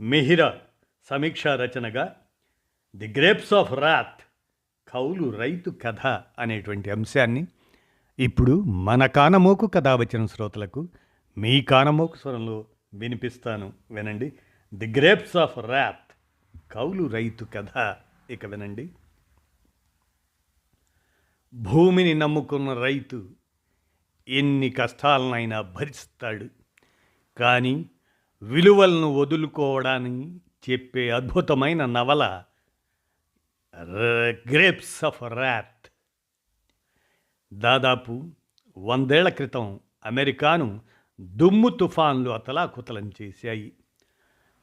మిహిర సమీక్షా రచనగా the grapes of wrath కౌలు రైతు కథ అనేటువంటి అంశాన్ని ఇప్పుడు మన కానమోకు కథ వచ్చిన శ్రోతలకు మీ కానమోకు స్వరంలో వినిపిస్తాను. వినండి. ది గ్రేప్స్ ఆఫ్ రాత్ కౌలు రైతు కథ ఇక వినండి. భూమిని నమ్ముకున్న రైతు ఎన్ని కష్టాలనైనా భరిస్తాడు. కానీ విలువలను వదులుకోవడాన్ని చెప్పే అద్భుతమైన నవల గ్రేప్స్ ఆఫ్ ర్యాత్ దాదాపు వందేళ్ళ క్రితం అమెరికాను దుమ్ము తుఫాన్లు అతలాకుతలం చేశాయి.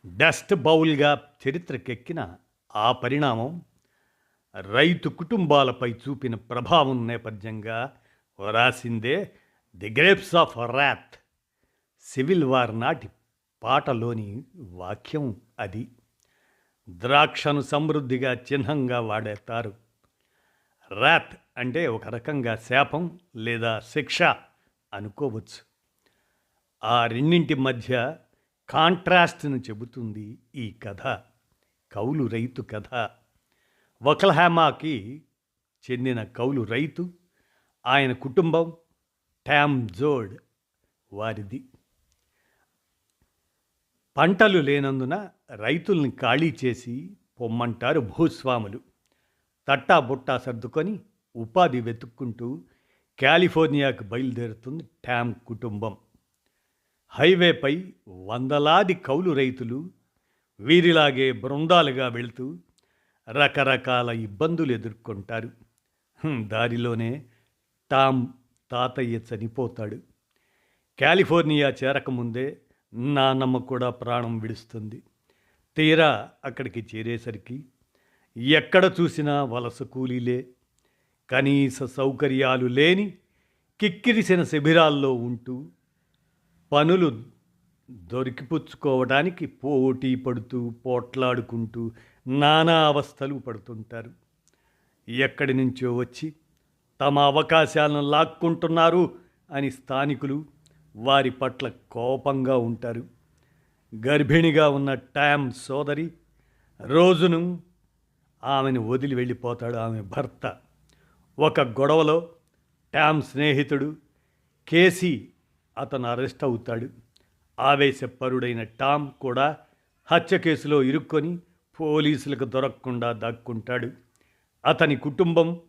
డస్ట్ బౌల్గా చరిత్రకెక్కిన ఆ పరిణామం రైతు కుటుంబాలపై చూపిన ప్రభావం నేపథ్యంగా రాసిందే the Grapes of Wrath civil war నాటి పాటలోని వాక్యం అది. ద్రాక్షను సమృద్ధిగా చిహ్నంగా వాడేస్తారు. ర్యాత్ అంటే ఒక రకంగా శాపం లేదా శిక్ష అనుకోవచ్చు. ఆ రెండింటి మధ్య కాంట్రాస్ట్ను చెబుతుంది ఈ కథ కౌలు రైతు కథ. వకల్హామాకి చెందిన కౌలు రైతు ఆయన కుటుంబం ట్యామ్ జోడ్ వారిది. పంటలు లేనందున రైతుల్ని ఖాళీ చేసి పొమ్మంటారు భూస్వాములు. తట్టా బుట్టా సర్దుకొని ఉపాధి వెతుక్కుంటూ కాలిఫోర్నియాకు బయలుదేరుతుంది ట్యామ్ కుటుంబం. హైవేపై వందలాది కౌలు రైతులు వీరిలాగే బృందాలుగా వెళుతూ రకరకాల ఇబ్బందులు ఎదుర్కొంటారు. దారిలోనే టామ్ తాతయ్య చనిపోతాడు. కాలిఫోర్నియా చేరకముందే నానమ్మ కూడా ప్రాణం విడుస్తుంది. తీరా అక్కడికి చేరేసరికి ఎక్కడ చూసినా వలస కూలీలే. కనీస సౌకర్యాలు లేని కిక్కిరిసిన శిబిరాల్లో ఉంటూ పనులు దొరికిపుచ్చుకోవడానికి పోటీ పడుతూ పోట్లాడుకుంటూ నానా అవస్థలు పడుతుంటారు. ఎక్కడి నుంచో వచ్చి తమ అవకాశాలను లాక్కుంటున్నారు అని స్థానికులు వారి పట్ల కోపంగా ఉంటారు. గర్భిణిగా ఉన్న ట్యామ్ సోదరి రోజును ఆమెను వదిలి వెళ్ళిపోతాడు ఆమె భర్త. ఒక గొడవలో ట్యామ్ స్నేహితుడు కేసీ అతను అరెస్ట్ అవుతాడు. ఆవేశపరుడైన టామ్ కూడా హత్య కేసులో ఇరుక్కొని పోలీసులకు దొరకకుండా దాక్కుంటాడు. అతని కుటుంబం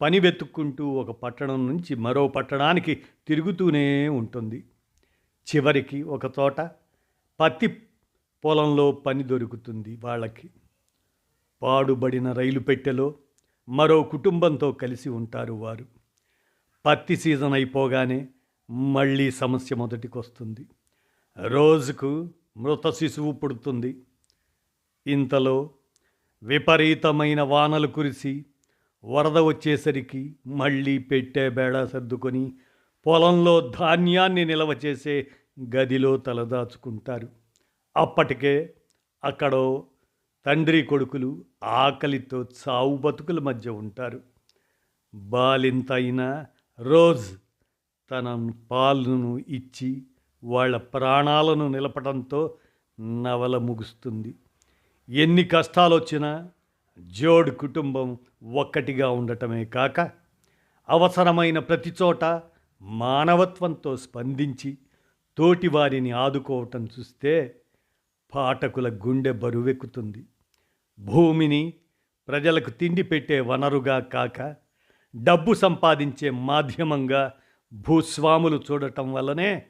పని వెతుక్కుంటూ ఒక పట్టణం నుంచి మరో పట్టణానికి తిరుగుతూనే ఉంటుంది. చివరికి ఒక తోట పత్తి పొలంలో పని దొరుకుతుంది వాళ్ళకి. పాడుబడిన రైలు పెట్టెలో మరో కుటుంబంతో కలిసి ఉంటారు వారు. పత్తి సీజన్ అయిపోగానే మళ్ళీ సమస్య మొదటికొస్తుంది. రోజుకు మృత శిశువు పుడుతుంది. ఇంతలో విపరీతమైన వానలు కురిసి వరద వచ్చేసరికి మళ్ళీ పెట్టే బేడా సర్దుకొని పొలంలో ధాన్యాన్ని నిల్వ చేసే గదిలో తలదాచుకుంటారు. అప్పటికే అక్కడో తండ్రి కొడుకులు ఆకలితో చావు బతుకుల మధ్య ఉంటారు. బాలింత అయినా రోజ్ తన పాలను ఇచ్చి వాళ్ళ ప్రాణాలను నిలపడంతో నవల ముగుస్తుంది. ఎన్ని కష్టాలు వచ్చినా జోడ్ కుటుంబం ఒక్కటిగా ఉండటమే కాక అవసరమైన ప్రతి చోట మానవత్వంతో స్పందించి తోటివారిని ఆదుకోవటం చూస్తే పాఠకుల గుండె బరువెక్కుతుంది. భూమిని ప్రజలకు తిండి పెట్టే వనరుగా కాక డబ్బు సంపాదించే మాధ్యమంగా భూస్వాములు చూడటం వల్లనే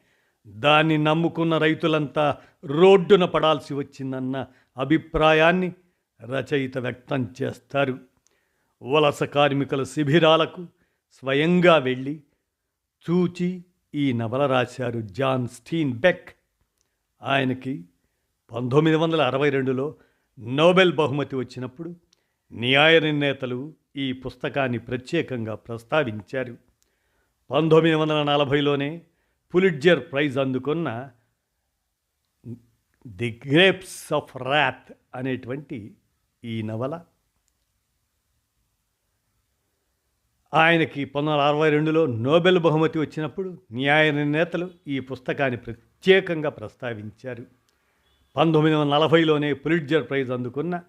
దాన్ని నమ్ముకున్న రైతులంతా రోడ్డున పడాల్సి వచ్చిందన్న అభిప్రాయాన్ని రచయిత వ్యక్తం చేస్తారు. వలస కార్మికుల శిబిరాలకు స్వయంగా వెళ్ళి చూచి ఈ నవల రాశారు జాన్ స్టీన్ బెక్ ఆయనకి పంతొమ్మిది వందల అరవై రెండులో నోబెల్ బహుమతి వచ్చినప్పుడు న్యాయ నిర్ణేతలు ఈ పుస్తకాన్ని ప్రత్యేకంగా ప్రస్తావించారు. పంతొమ్మిది వందల నలభైలోనే పులిట్జర్ ప్రైజ్ అందుకున్న ది గ్రేప్స్ ఆఫ్ ర్యాత్ అనేటువంటి ఈ నవల ఆయనకి పంతొమ్మిది వందల అరవై రెండులో నోబెల్ బహుమతి వచ్చినప్పుడు న్యాయ నిర్ణేతలు ఈ పుస్తకాన్ని ప్రత్యేకంగా ప్రస్తావించారు. పంతొమ్మిది వందల నలభైలోనే పులిట్జర్ ప్రైజ్ అందుకున్న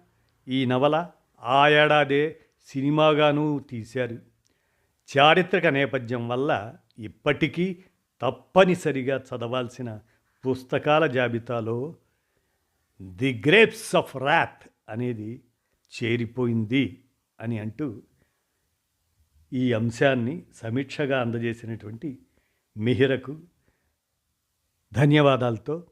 ఈ నవల ఆ ఏడాదే సినిమాగాను తీశారు. చారిత్రక నేపథ్యం వల్ల ఇప్పటికీ తప్పనిసరిగా చదవాల్సిన పుస్తకాల జాబితాలో ది గ్రేప్స్ ఆఫ్ ర్యాత్ అనేది చేరిపోయింది అని అంటూ ఈ అంశాన్ని సమీక్షగా అందజేసినటువంటి మిహిరకు ధన్యవాదాలతో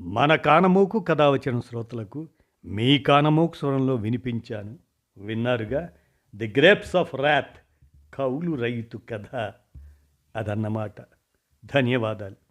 మన కానమోకు కథ వచ్చిన శ్రోతలకు మీ కానమోకు స్వరంలో వినిపించాను. విన్నారుగా ది గ్రేప్స్ ఆఫ్ ర్యాత్ కౌలు రైతు కథ అదన్నమాట. ధన్యవాదాలు.